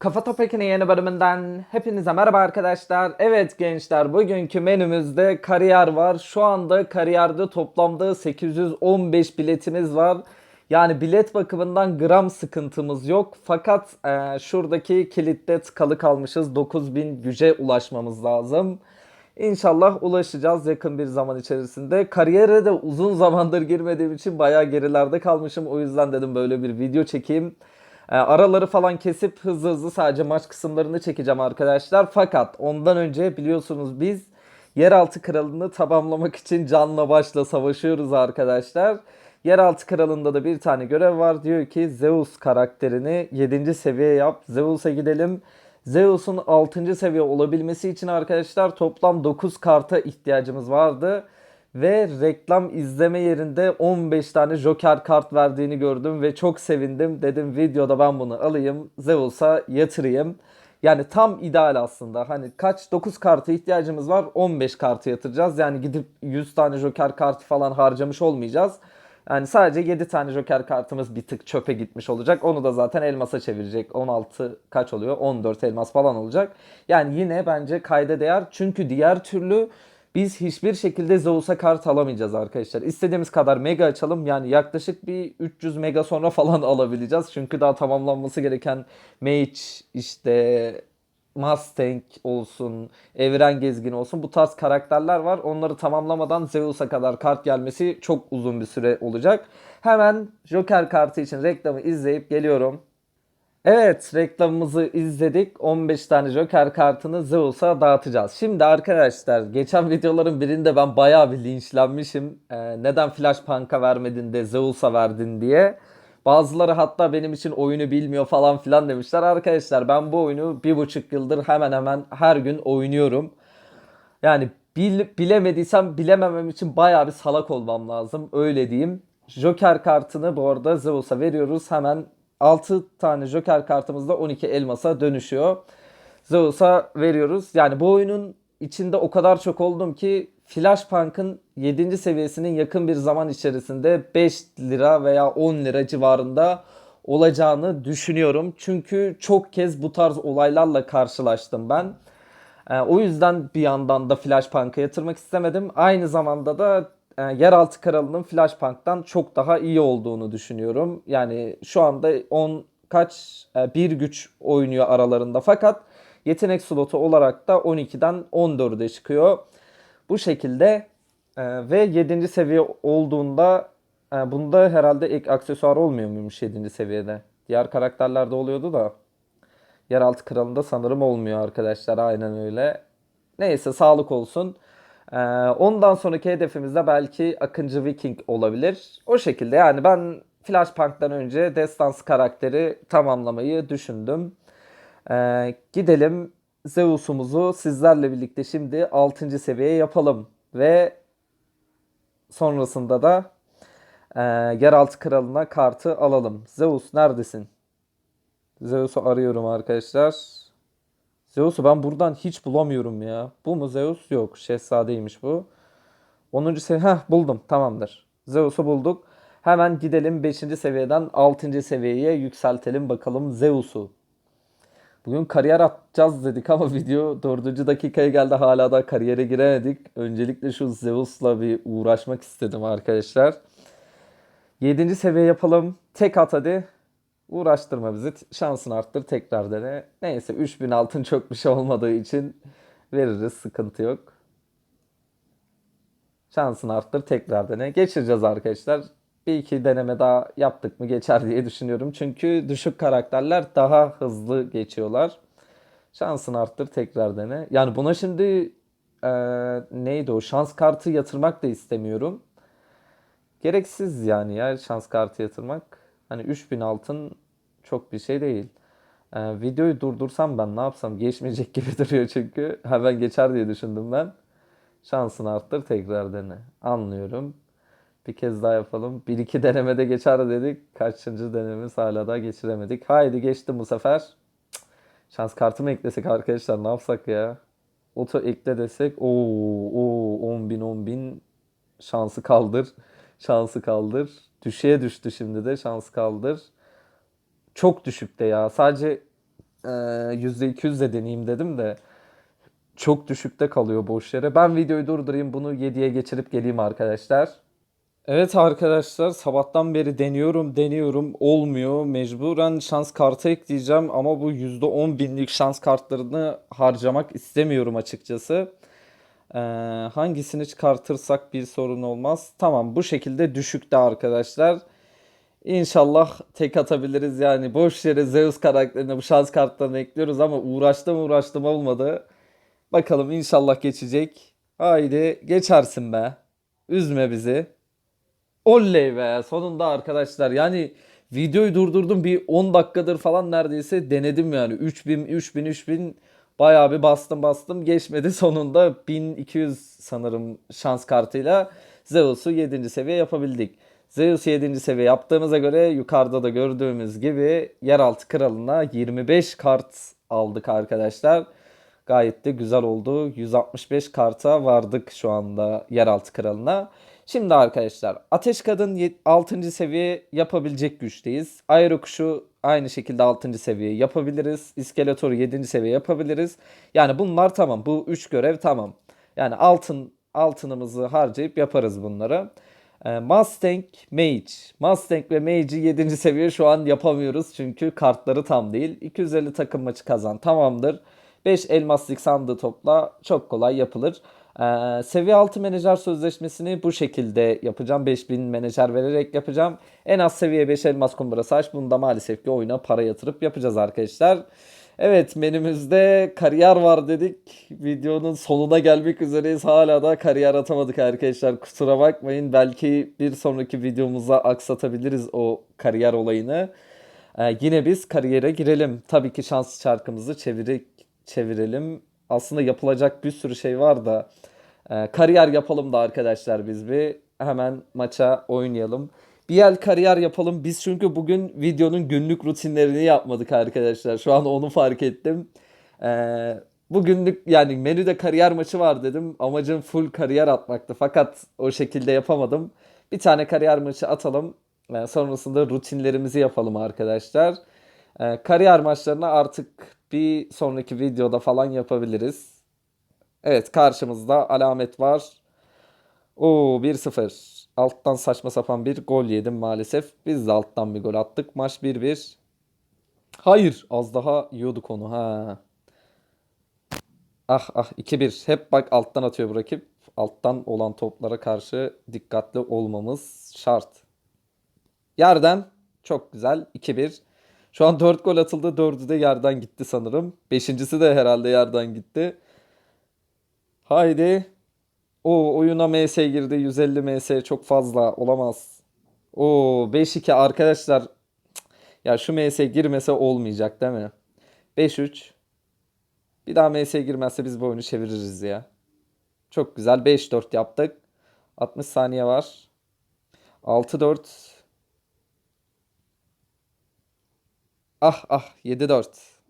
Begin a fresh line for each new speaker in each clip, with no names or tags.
Kafa Topek'in yeni bölümünden hepinize merhaba arkadaşlar. Evet gençler bugünkü menümüzde kariyer var. Şu anda kariyerde toplamda 815 biletimiz var. Yani bilet bakımından gram sıkıntımız yok. Fakat e, şuradaki kilitte tıkalı kalmışız. 9000 güce ulaşmamız lazım. İnşallah ulaşacağız yakın bir zaman içerisinde. Kariyere de uzun zamandır girmediğim için bayağı gerilerde kalmışım. O yüzden dedim böyle bir video çekeyim. E, araları falan kesip hızlı hızlı sadece maç kısımlarını çekeceğim arkadaşlar. Fakat ondan önce biliyorsunuz biz Yeraltı Kralı'nı tamamlamak için canla başla savaşıyoruz arkadaşlar. Yeraltı Kralı'nda da bir tane görev var. Diyor ki Zeus karakterini 7. seviye yap. Zeus'a gidelim. Zeus'un 6. seviye olabilmesi için arkadaşlar toplam 9 karta ihtiyacımız vardı. Ve reklam izleme yerinde 15 tane Joker kart verdiğini gördüm ve çok sevindim. Dedim videoda ben bunu alayım Zeus'a yatırayım. Yani tam ideal aslında. Hani kaç 9 karta ihtiyacımız var 15 kartı yatıracağız. Yani gidip 100 tane Joker kartı falan harcamış olmayacağız. Yani sadece 7 tane Joker kartımız bir tık çöpe gitmiş olacak. Onu da zaten elmasa çevirecek. 16 kaç oluyor? 14 elmas falan olacak. Yani yine bence kayda değer. Çünkü diğer türlü biz hiçbir şekilde Zeus'a kart alamayacağız arkadaşlar. İstediğimiz kadar mega açalım. Yani yaklaşık bir 300 mega sonra falan alabileceğiz. Çünkü daha tamamlanması gereken Mage işte Mustang olsun, Evren Gezgin olsun bu tarz karakterler var. Onları tamamlamadan Zeus'a kadar kart gelmesi çok uzun bir süre olacak. Hemen Joker kartı için reklamı izleyip geliyorum. Evet reklamımızı izledik. 15 tane Joker kartını Zeus'a dağıtacağız. Şimdi arkadaşlar geçen videoların birinde ben bayağı bir linçlenmişim. Ee, neden Flashpunk'a vermedin de Zeus'a verdin diye. Bazıları hatta benim için oyunu bilmiyor falan filan demişler. Arkadaşlar ben bu oyunu bir buçuk yıldır hemen hemen her gün oynuyorum. Yani bil, bilemediysem bilememem için bayağı bir salak olmam lazım. Öyle diyeyim. Joker kartını bu arada Zeus'a veriyoruz. Hemen 6 tane Joker kartımızda 12 elmasa dönüşüyor. Zeus'a veriyoruz. Yani bu oyunun içinde o kadar çok oldum ki Flashpunk'ın 7. seviyesinin yakın bir zaman içerisinde 5 lira veya 10 lira civarında olacağını düşünüyorum. Çünkü çok kez bu tarz olaylarla karşılaştım ben. Ee, o yüzden bir yandan da Flashpunk'a yatırmak istemedim. Aynı zamanda da e, Yeraltı Kralı'nın Flashpunk'tan çok daha iyi olduğunu düşünüyorum. Yani şu anda 10 kaç e, bir güç oynuyor aralarında fakat yetenek slotu olarak da 12'den 14'e çıkıyor. Bu şekilde e, ve 7. seviye olduğunda bunda herhalde ek aksesuar olmuyor muymuş 7. seviyede? Diğer karakterlerde oluyordu da. Yeraltı Kralı'nda sanırım olmuyor arkadaşlar aynen öyle. Neyse sağlık olsun. Ee, ondan sonraki hedefimiz de belki Akıncı Viking olabilir. O şekilde yani ben Flashpunk'tan önce Destans karakteri tamamlamayı düşündüm. Ee, gidelim Zeus'umuzu sizlerle birlikte şimdi 6. seviye yapalım. Ve sonrasında da e, Yeraltı Kralı'na kartı alalım. Zeus neredesin? Zeus'u arıyorum arkadaşlar. Zeus'u ben buradan hiç bulamıyorum ya. Bu mu Zeus? Yok. Şehzadeymiş bu. 10. seviye. Heh buldum. Tamamdır. Zeus'u bulduk. Hemen gidelim 5. seviyeden 6. seviyeye yükseltelim bakalım Zeus'u. Bugün kariyer atacağız dedik ama video 4. dakikaya geldi hala da kariyere giremedik. Öncelikle şu Zeus'la bir uğraşmak istedim arkadaşlar. 7. seviye yapalım. Tek at hadi. Uğraştırma bizi. Şansını arttır tekrar dene. Neyse 3000 altın çok bir şey olmadığı için veririz. Sıkıntı yok. Şansını arttır tekrar dene. Geçireceğiz arkadaşlar. Bir iki deneme daha yaptık mı geçer diye düşünüyorum. Çünkü düşük karakterler daha hızlı geçiyorlar. Şansını arttır tekrar dene. Yani buna şimdi e, neydi o şans kartı yatırmak da istemiyorum. Gereksiz yani ya şans kartı yatırmak. Hani 3000 altın çok bir şey değil. Ee, videoyu durdursam ben ne yapsam geçmeyecek gibi duruyor çünkü. Hemen geçer diye düşündüm ben. Şansını arttır tekrar dene. Anlıyorum. Bir kez daha yapalım. Bir iki denemede geçer dedik. Kaçıncı denememiz hala daha geçiremedik. Haydi geçtim bu sefer. Şans kartı mı eklesek arkadaşlar ne yapsak ya? Oto ekle desek. Oo, oo 10 bin 10 bin. Şansı kaldır. Şansı kaldır. Düşeye düştü şimdi de şans kaldır. Çok düşükte ya. Sadece e, %200 de deneyeyim dedim de çok düşükte kalıyor boş yere. Ben videoyu durdurayım bunu 7'ye geçirip geleyim arkadaşlar. Evet arkadaşlar sabahtan beri deniyorum deniyorum olmuyor. Mecburen şans kartı ekleyeceğim ama bu %10 binlik şans kartlarını harcamak istemiyorum açıkçası. Ee, hangisini çıkartırsak bir sorun olmaz. Tamam bu şekilde düşükte arkadaşlar. İnşallah tek atabiliriz yani boş yere Zeus karakterine bu şans kartlarını ekliyoruz ama uğraştım uğraştım olmadı. Bakalım inşallah geçecek. Haydi geçersin be. Üzme bizi. Oley be sonunda arkadaşlar yani videoyu durdurdum bir 10 dakikadır falan neredeyse denedim yani 3000 3000 3000 bayağı bir bastım bastım geçmedi sonunda 1200 sanırım şans kartıyla Zeus'u 7. seviye yapabildik. Zeus'u 7. seviye yaptığımıza göre yukarıda da gördüğümüz gibi yeraltı kralına 25 kart aldık arkadaşlar. Gayet de güzel oldu. 165 karta vardık şu anda yeraltı kralına. Şimdi arkadaşlar Ateş Kadın 6. seviye yapabilecek güçteyiz. Aero Kuşu aynı şekilde 6. seviye yapabiliriz. İskeletoru 7. seviye yapabiliriz. Yani bunlar tamam. Bu 3 görev tamam. Yani altın altınımızı harcayıp yaparız bunları. Ee, Mustang Mage. Mustang ve Mage'i 7. seviye şu an yapamıyoruz çünkü kartları tam değil. 250 takım maçı kazan tamamdır. 5 elmaslık sandığı topla çok kolay yapılır. Ee, seviye 6 menajer sözleşmesini bu şekilde yapacağım. 5000 menajer vererek yapacağım. En az seviye 5 elmas kumbarası aç. Bunu da maalesef ki oyuna para yatırıp yapacağız arkadaşlar. Evet menümüzde kariyer var dedik. Videonun sonuna gelmek üzereyiz. Hala da kariyer atamadık arkadaşlar. Kusura bakmayın. Belki bir sonraki videomuza aksatabiliriz o kariyer olayını. Ee, yine biz kariyere girelim. Tabii ki şanslı çarkımızı çevirip çevirelim. Aslında yapılacak bir sürü şey var da e, kariyer yapalım da arkadaşlar biz bir hemen maça oynayalım. Bir el kariyer yapalım. Biz çünkü bugün videonun günlük rutinlerini yapmadık arkadaşlar. Şu an onu fark ettim. Ee, bugünlük yani menüde kariyer maçı var dedim. Amacım full kariyer atmaktı. Fakat o şekilde yapamadım. Bir tane kariyer maçı atalım. Ee, sonrasında rutinlerimizi yapalım arkadaşlar. Ee, kariyer maçlarını artık bir sonraki videoda falan yapabiliriz. Evet karşımızda alamet var. Oo 1-0. Alttan saçma sapan bir gol yedim maalesef. Biz de alttan bir gol attık. Maç 1-1. Hayır az daha yiyorduk onu ha. Ah ah 2-1. Hep bak alttan atıyor bu rakip. Alttan olan toplara karşı dikkatli olmamız şart. Yerden çok güzel 2-1. Şu an 4 gol atıldı. 4'ü de yerden gitti sanırım. Beşincisi de herhalde yerden gitti. Haydi. O oyuna MS girdi. 150 MS çok fazla olamaz. O 5-2 arkadaşlar. Ya şu MS girmese olmayacak değil mi? 5-3. Bir daha MS girmezse biz bu oyunu çeviririz ya. Çok güzel 5-4 yaptık. 60 saniye var. 6-4. Ah ah 7-4.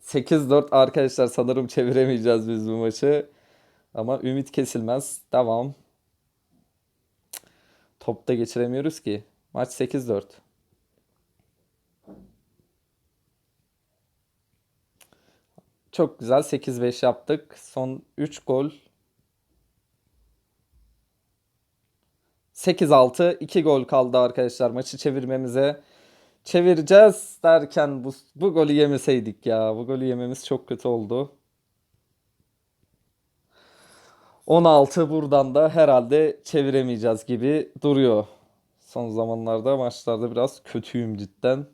Sekiz dört arkadaşlar sanırım çeviremeyeceğiz biz bu maçı. Ama ümit kesilmez. Devam. Topta geçiremiyoruz ki. Maç 8-4. Çok güzel 8-5 yaptık. Son 3 gol. 8-6 2 gol kaldı arkadaşlar maçı çevirmemize. Çevireceğiz derken bu, bu golü yemeseydik ya. Bu golü yememiz çok kötü oldu. 16 buradan da herhalde çeviremeyeceğiz gibi duruyor. Son zamanlarda maçlarda biraz kötüyüm cidden.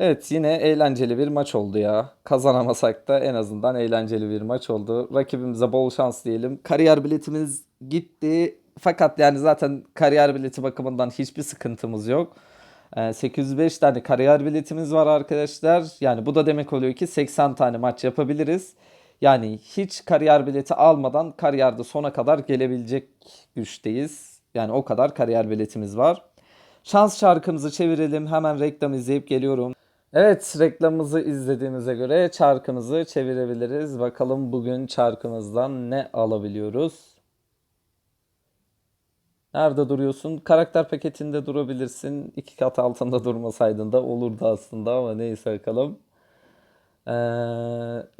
Evet yine eğlenceli bir maç oldu ya. Kazanamasak da en azından eğlenceli bir maç oldu. Rakibimize bol şans diyelim. Kariyer biletimiz gitti. Fakat yani zaten kariyer bileti bakımından hiçbir sıkıntımız yok. Ee, 805 tane kariyer biletimiz var arkadaşlar. Yani bu da demek oluyor ki 80 tane maç yapabiliriz. Yani hiç kariyer bileti almadan kariyerde sona kadar gelebilecek güçteyiz. Yani o kadar kariyer biletimiz var. Şans şarkımızı çevirelim. Hemen reklam izleyip geliyorum. Evet, reklamımızı izlediğimize göre çarkımızı çevirebiliriz. Bakalım bugün çarkımızdan ne alabiliyoruz? Nerede duruyorsun? Karakter paketinde durabilirsin. İki kat altında durmasaydın da olurdu aslında ama neyse bakalım. Ee,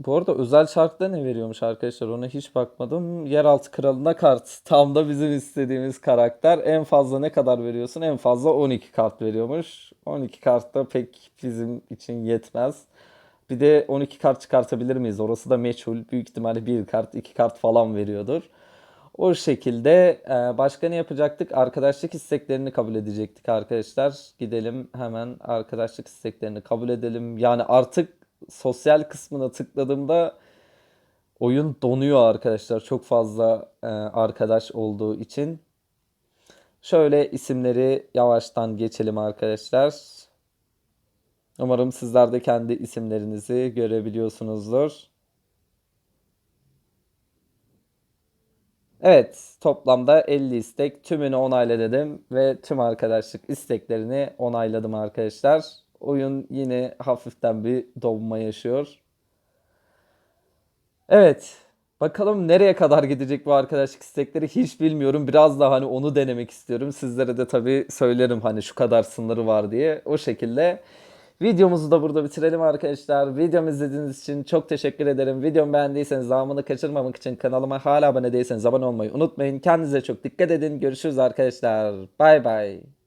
bu arada özel şarkıda ne veriyormuş arkadaşlar ona hiç bakmadım. Yeraltı Kralı'na kart. Tam da bizim istediğimiz karakter. En fazla ne kadar veriyorsun? En fazla 12 kart veriyormuş. 12 kart da pek bizim için yetmez. Bir de 12 kart çıkartabilir miyiz? Orası da meçhul. Büyük ihtimalle bir kart, iki kart falan veriyordur. O şekilde e, başka ne yapacaktık? Arkadaşlık isteklerini kabul edecektik arkadaşlar. Gidelim hemen arkadaşlık isteklerini kabul edelim. Yani artık sosyal kısmına tıkladığımda oyun donuyor arkadaşlar. Çok fazla e, arkadaş olduğu için. Şöyle isimleri yavaştan geçelim arkadaşlar. Umarım sizler de kendi isimlerinizi görebiliyorsunuzdur. Evet, toplamda 50 istek. Tümünü onayla dedim ve tüm arkadaşlık isteklerini onayladım arkadaşlar. Oyun yine hafiften bir donma yaşıyor. Evet, bakalım nereye kadar gidecek bu arkadaşlık istekleri hiç bilmiyorum. Biraz da hani onu denemek istiyorum. Sizlere de tabii söylerim hani şu kadar sınırı var diye. O şekilde videomuzu da burada bitirelim arkadaşlar. Videomu izlediğiniz için çok teşekkür ederim. Videomu beğendiyseniz devamını kaçırmamak için kanalıma hala abone değilseniz abone olmayı unutmayın. Kendinize çok dikkat edin. Görüşürüz arkadaşlar. Bay bay.